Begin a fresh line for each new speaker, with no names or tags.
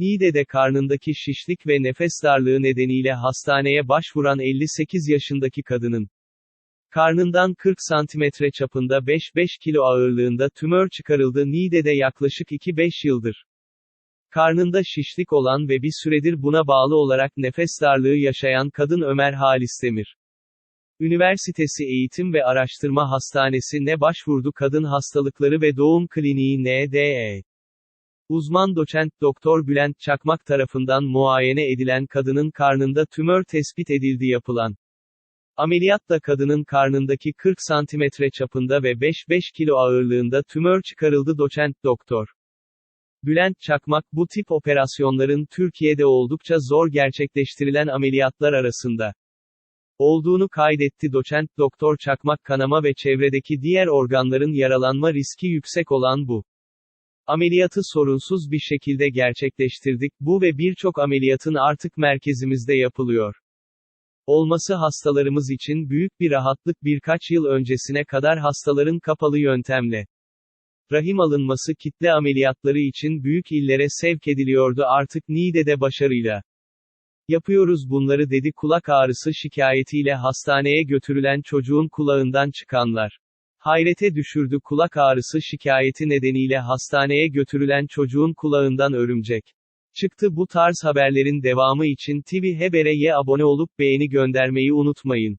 Niğde'de karnındaki şişlik ve nefes darlığı nedeniyle hastaneye başvuran 58 yaşındaki kadının karnından 40 santimetre çapında 5-5 kilo ağırlığında tümör çıkarıldı Niğde'de yaklaşık 2-5 yıldır. Karnında şişlik olan ve bir süredir buna bağlı olarak nefes darlığı yaşayan kadın Ömer Halis Demir. Üniversitesi Eğitim ve Araştırma Hastanesi ne başvurdu Kadın Hastalıkları ve Doğum Kliniği NDE. Uzman doçent Doktor Bülent Çakmak tarafından muayene edilen kadının karnında tümör tespit edildi yapılan. Ameliyatla kadının karnındaki 40 santimetre çapında ve 5-5 kilo ağırlığında tümör çıkarıldı doçent doktor. Bülent Çakmak bu tip operasyonların Türkiye'de oldukça zor gerçekleştirilen ameliyatlar arasında olduğunu kaydetti doçent doktor Çakmak kanama ve çevredeki diğer organların yaralanma riski yüksek olan bu ameliyatı sorunsuz bir şekilde gerçekleştirdik. Bu ve birçok ameliyatın artık merkezimizde yapılıyor. Olması hastalarımız için büyük bir rahatlık birkaç yıl öncesine kadar hastaların kapalı yöntemle rahim alınması kitle ameliyatları için büyük illere sevk ediliyordu artık Niğde'de başarıyla. Yapıyoruz bunları dedi kulak ağrısı şikayetiyle hastaneye götürülen çocuğun kulağından çıkanlar. Hayrete düşürdü kulak ağrısı şikayeti nedeniyle hastaneye götürülen çocuğun kulağından örümcek. Çıktı bu tarz haberlerin devamı için TV Haber'e abone olup beğeni göndermeyi unutmayın.